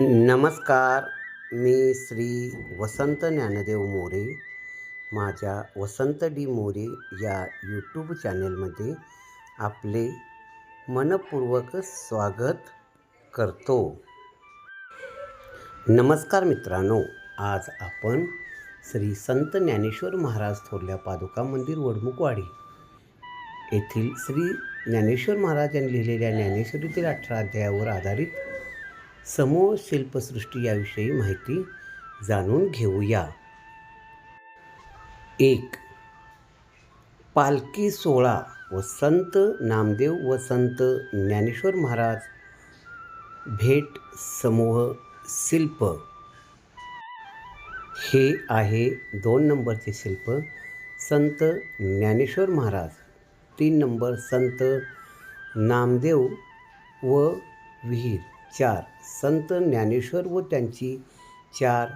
नमस्कार मी श्री वसंत ज्ञानदेव मोरे. माझ्या वसंत डी मोरे या यूट्यूब चॅनेलमध्ये आपले मनपूर्वक स्वागत करतो. नमस्कार मित्रांनो आज आपण श्री संत ज्ञानेश्वर महाराज थोरल्या पादुका मंदिर वडमुखवाडी येथील श्री ज्ञानेश्वर महाराज यांनी लिहिलेल्या ज्ञानेश्वरीतील अठरा अध्यायावर आधारित समूह शिल्पसृष्टी याविषयी माहिती जाणून घेऊया. एक. पालखी सोहळा व संत नामदेव व संत ज्ञानेश्वर महाराज. भेट समूह शिल्प. हे आहे दोन नंबरचे शिल्प. संत ज्ञानेश्वर महाराज. तीन नंबर संत नामदेव व विहीर. चार संत ज्ञानेश्वर व त्यांची चार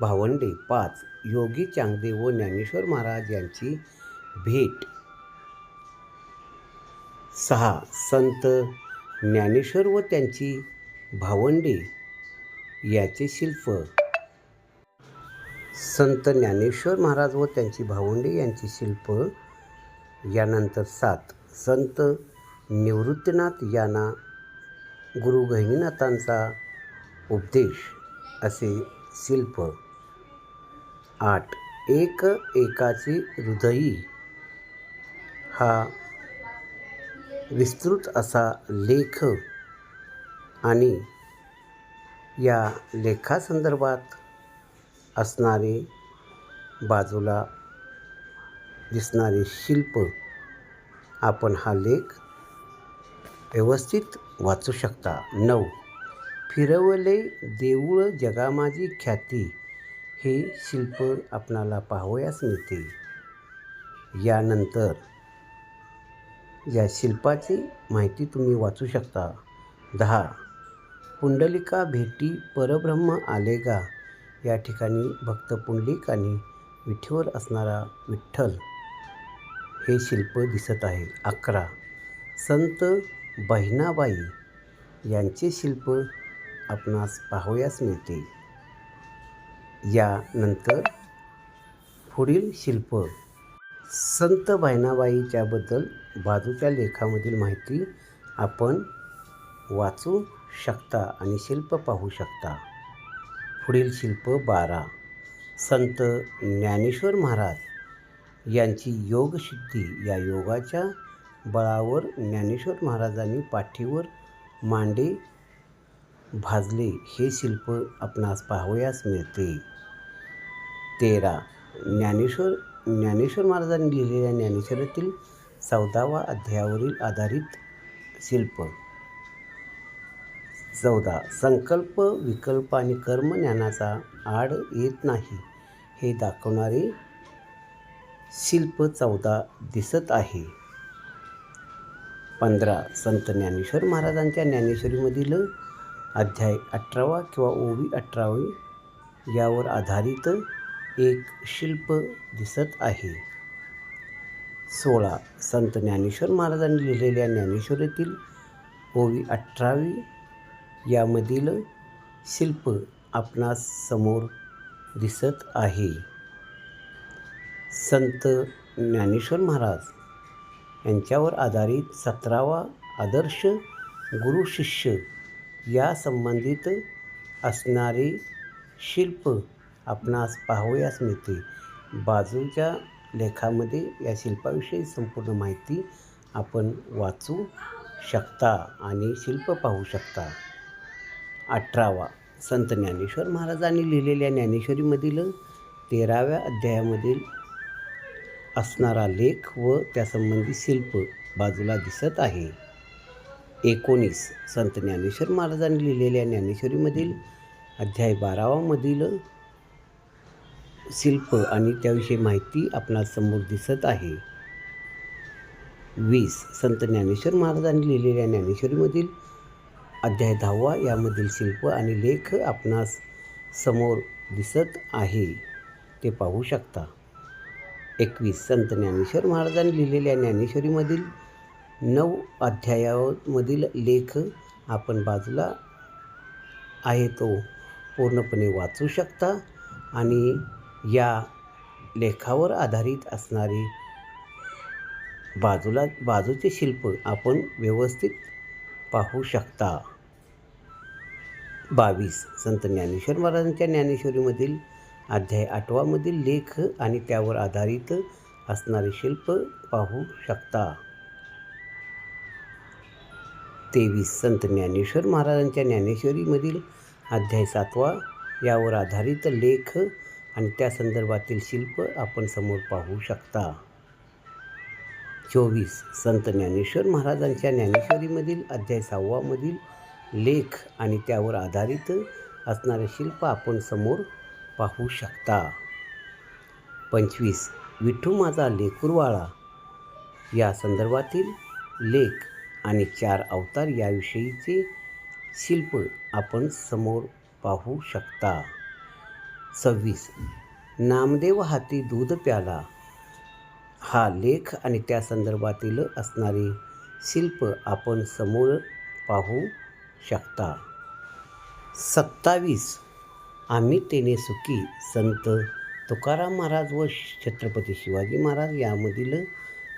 भावंडे पाच योगी चांगदेव व ज्ञानेश्वर महाराज यांची भेट. सहा संत ज्ञानेश्वर व त्यांची भावंडे याचे शिल्प. संत ज्ञानेश्वर महाराज व त्यांची भावंडे यांची शिल्प. यानंतर सात संत निवृत्तीनाथ यांना गुरु गहिनीनाथांचा उपदेश असे शिल्प. आठ. एक एकाची हृदयी. हा विस्तृत असा लेख आणि या लेखासंदर्भात असणारे बाजूला दिसणारे शिल्प. आपण हा लेख व्यवस्थित वाचू शकता. नऊ. फिरवले देऊळ जगामाजी ख्याती हे शिल्प आपणाला पाहावयास मिळते. यानंतर या शिल्पाची माहिती तुम्ही वाचू शकता. दहा. पुंडलिका भेटी परब्रह्म आलेगा या ठिकाणी भक्त पुंडलिक आणि विठीवर असणारा विठ्ठल हे शिल्प दिसत आहे. अकरा. संत बहिणाबाई यांचे शिल्प आपणास पाहावयास मिळते यानंतर पुढील शिल्प. संत बहिणाबाईच्याबद्दल बाजूच्या लेखामधील माहिती आपण वाचू शकता आणि शिल्प पाहू शकता. पुढील शिल्प बारा. संत ज्ञानेश्वर महाराज यांची योगसिद्धी या योगाच्या बळावर ज्ञानेश्वर महाराजांनी पाठीवर मांडे भाजले हे शिल्प आपणास पाहावयास मिळते. तेरा. ज्ञानेश्वर ज्ञानेश्वर महाराजांनी लिहिलेल्या ज्ञानेश्वरातील चौदावा अध्यायावरील आधारित शिल्प. चौदा. संकल्प विकल्प आणि कर्म ज्ञानाचा आड येत नाही हे दाखवणारे शिल्प चौदा दिसत आहे. पंधरा संत ज्ञानेश्वर महाराजांच्या ज्ञानेश्वरीमधील अध्याय अठरावा किंवा ओवी अठरावी यावर आधारित एक शिल्प दिसत आहे. सोळा संत ज्ञानेश्वर महाराजांनी लिहिलेल्या ज्ञानेश्वरीतील ओवी अठरावी यामधील शिल्प आपणास समोर दिसत आहे. संत ज्ञानेश्वर महाराज यांच्यावर आधारित सतरावा आदर्श गुरु शिष्य या संबंधित असणारे शिल्प आपणास पाहावयास मिळते बाजूच्या लेखामध्ये या शिल्पाविषयी संपूर्ण माहिती आपण वाचू शकता आणि शिल्प पाहू शकता. अठरावा. संत ज्ञानेश्वर महाराजांनी लिहिलेल्या ज्ञानेश्वरीमधील तेराव्या अध्यायामधील असणारा लेख व त्यासंबंधी शिल्प बाजूला दिसत आहे. एकोणीस संत ज्ञानेश्वर महाराजांनी लिहिलेल्या ज्ञानेश्वरीमधील अध्याय बारावामधील शिल्प आणि त्याविषयी माहिती आपणास समोर दिसत आहे. वीस संत ज्ञानेश्वर महाराजांनी लिहिलेल्या ज्ञानेश्वरीमधील अध्याय दहावा यामधील शिल्प आणि लेख आपणास समोर दिसत आहे. ते पाहू शकता. एकवीस. संत ज्ञानेश्वर महाराजांनी लिहिलेल्या ज्ञानेश्वरीमधील नऊ अध्यायामधील लेख आपण बाजूला आहे तो पूर्णपणे वाचू शकता. आणि या लेखावर आधारित असणारी बाजूला बाजूचे शिल्प आपण व्यवस्थित पाहू शकता. बावीस. संत ज्ञानेश्वर महाराजांच्या ज्ञानेश्वरीमधील अध्याय आठवामधील लेख आणि त्यावर आधारित असणारे शिल्प पाहू शकता. तेवीस संत ज्ञानेश्वर महाराजांच्या ज्ञानेश्वरीमधील अध्याय सातवा यावर आधारित लेख आणि त्या संदर्भातील शिल्प आपण समोर पाहू शकता. चोवीस संत ज्ञानेश्वर महाराजांच्या ज्ञानेश्वरीमधील अध्याय सहावामधील लेख आणि त्यावर आधारित असणारे शिल्प आपण समोर पाहू शकता. पंचवीस. विठू माझा लेकुरवाळा. या संदर्भातील लेख आणि चार अवतार याविषयीचे शिल्प आपण समोर पाहू शकता. सव्वीस. नामदेव हाती दूध प्याला. हा लेख आणि त्या संदर्भातील असणारे शिल्प आपण समोर पाहू शकता. सत्तावीस. आम्ही तेने सुखी संत तुकाराम महाराज व छत्रपती शिवाजी महाराज यामधील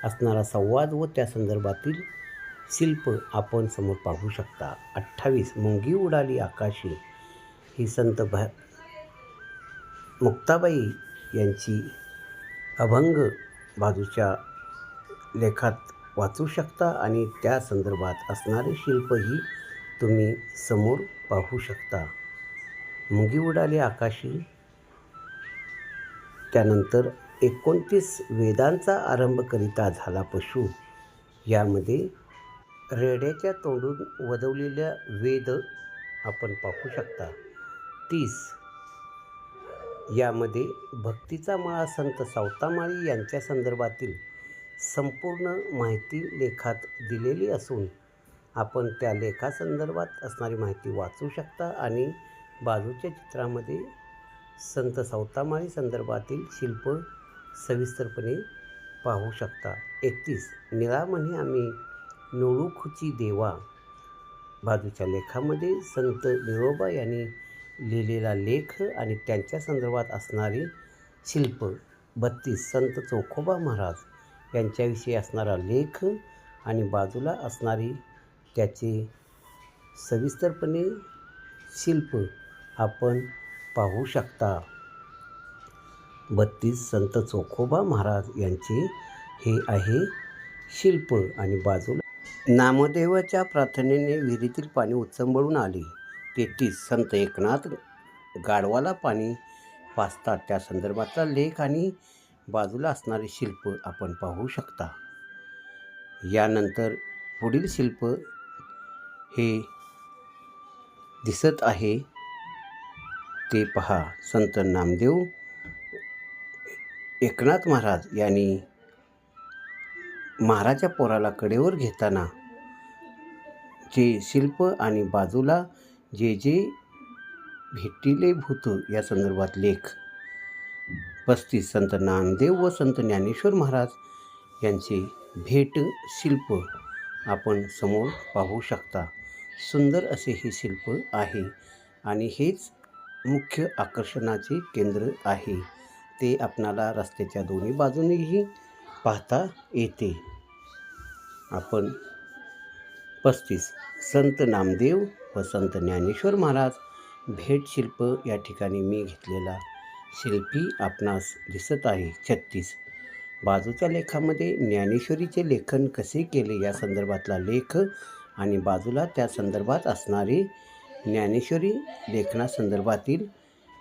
असणारा संवाद व त्या संदर्भातील शिल्प आपण समोर पाहू शकता. अठ्ठावीस मुंगी उडाली आकाशी. ही संत भ मुक्ताबाई यांची अभंग बाजूच्या लेखात वाचू शकता आणि त्या संदर्भात असणारे शिल्पही तुम्ही समोर पाहू शकता. मुंगी उडाली आकाशी. त्यानंतर एकोणतीस वेदांचा आरंभ करिता झाला पशु. यामध्ये रेड्याच्या तोंडून वदवलेल्या वेद आपण पाहू शकता. तीस. यामध्ये भक्तीचा माळा संत सावतामाळी यांच्या संदर्भातील संपूर्ण माहिती लेखात दिलेली असून आपण त्या लेखासंदर्भात असणारी माहिती वाचू शकता आणि बाजूच्या चित्रामध्ये संत सावतामाळी संदर्भातील शिल्प सविस्तरपणे पाहू शकता. एकतीस निळामणी आम्ही नोळूखुची देवा. बाजूच्या लेखामध्ये संत निरोबा यांनी लिहिलेला लेख आणि त्यांच्या संदर्भात असणारे शिल्प. बत्तीस संत चोखोबा महाराज यांच्याविषयी असणारा लेख आणि बाजूला असणारी त्याचे सविस्तरपणे शिल्प आपण पाहू शकता. बत्तीस संत चोखोबा महाराज यांचे हे आहे शिल्प आणि बाजूला नामदेवाच्या प्रार्थनेने विहिरीतील पाणी उचंबळून आले. तेहतीस संत एकनाथ गाढवाला पाणी पाचतात त्या संदर्भातला लेख आणि बाजूला असणारे शिल्प आपण पाहू शकता. यानंतर पुढील शिल्प हे दिसत आहे. ते पहा संत नामदेव एकनाथ महाराज यांनी महाराजा पोराला कडेवर घेताना जे शिल्प आणि बाजूला जे जे भेटिले भूत या संदर्भात लेख. पस्तीस संत नामदेव व संत ज्ञानेश्वर महाराज यांचे भेट शिल्प आपण समोर पाहू शकता. सुंदर असे हे शिल्प आहे आणि हेच मुख्य आकर्षणाचे केंद्र आहे. ते आपणाला रस्त्याच्या दोन्ही बाजूनेही पाहता येते. आपण पस्तीस संत नामदेव व संत ज्ञानेश्वर महाराज भेटशिल्प या ठिकाणी मी घेतलेला शिल्पी आपणास दिसत आहे. छत्तीस बाजूच्या लेखामध्ये ज्ञानेश्वरीचे लेखन कसे केले या संदर्भातला लेख आणि बाजूला त्या संदर्भात असणारे ज्ञानेश्वरी लेखनासंदर्भातील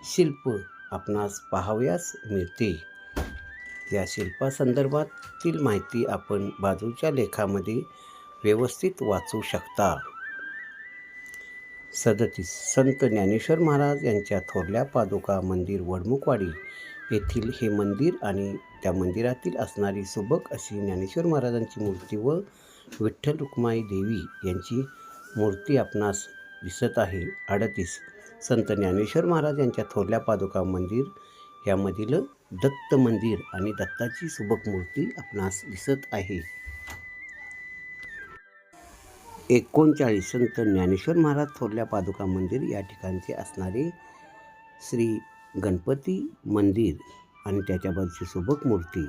शिल्प आपणास पाहावयास मिळते. या शिल्पासंदर्भातील माहिती आपण बाजूच्या लेखामध्ये व्यवस्थित वाचू शकता. सदतीस. संत ज्ञानेश्वर महाराज यांच्या थोरल्या पादुका मंदिर वडमुखवाडी येथील हे मंदिर आणि त्या मंदिरातील असणारी सुबक अशी ज्ञानेश्वर महाराजांची मूर्ती व विठ्ठल रुक्माई देवी यांची मूर्ती आपणास दिसत आहे. अडतीस. संत ज्ञानेश्वर महाराज यांच्या थोरल्या पादुका मंदिर यामधील दत्त मंदिर आणि दत्ताची सुबक मूर्ती आपणास दिसत आहे. एकोणचाळीस. संत ज्ञानेश्वर महाराज थोरल्या पादुका मंदिर या ठिकाणचे असणारे श्री गणपती मंदिर आणि त्याच्या बाजूची सुबक मूर्ती.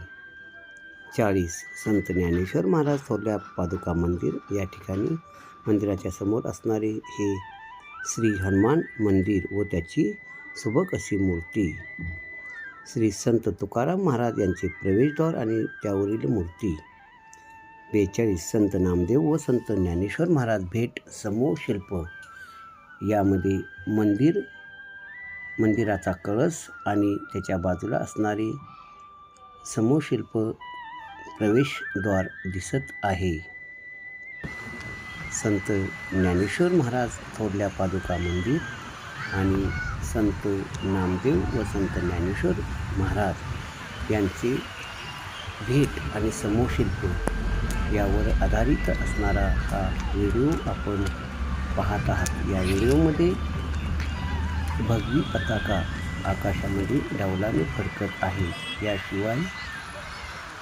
चाळीस. संत ज्ञानेश्वर महाराज थोरल्या पादुका मंदिर या ठिकाणी मंदिराच्या समोर असणारे हे श्री हनुमान मंदिर व त्याची सुबक अशी मूर्ती. श्री संत तुकाराम महाराज यांचे प्रवेशद्वार आणि त्यावरील मूर्ती. बेचाळीस संत नामदेव व संत ज्ञानेश्वर महाराज भेट समूह शिल्प. यामध्ये मंदिर मंदिराचा कळस आणि त्याच्या बाजूला असणारे समूहशिल्प प्रवेशद्वार दिसत आहे. संत ज्ञानेश्वर महाराज थोरल्या पादुका मंदिर आणि संत नामदेव व संत ज्ञानेश्वर महाराज यांचे भेट आणि समूहशिल्प यावर आधारित असणारा हा व्हिडिओ आपण पाहत आहात. या व्हिडिओमध्ये भगवी पताका आकाशामध्ये डावलाने फडकत आहे. याशिवाय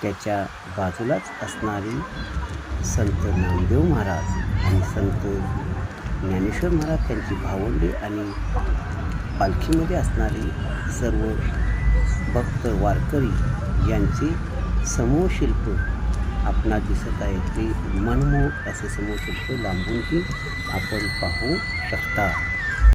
त्याच्या बाजूलाच असणारे संत नामदेव महाराज आणि संत ज्ञानेश्वर महाराज त्यांची भावंडे आणि पालखीमध्ये असणारे सर्व भक्त वारकरी यांचे समूह शिल्प आपणास दिसत आहे ते मनमोहक असे समूह शिल्प लांबूनही आपण पाहू शकता.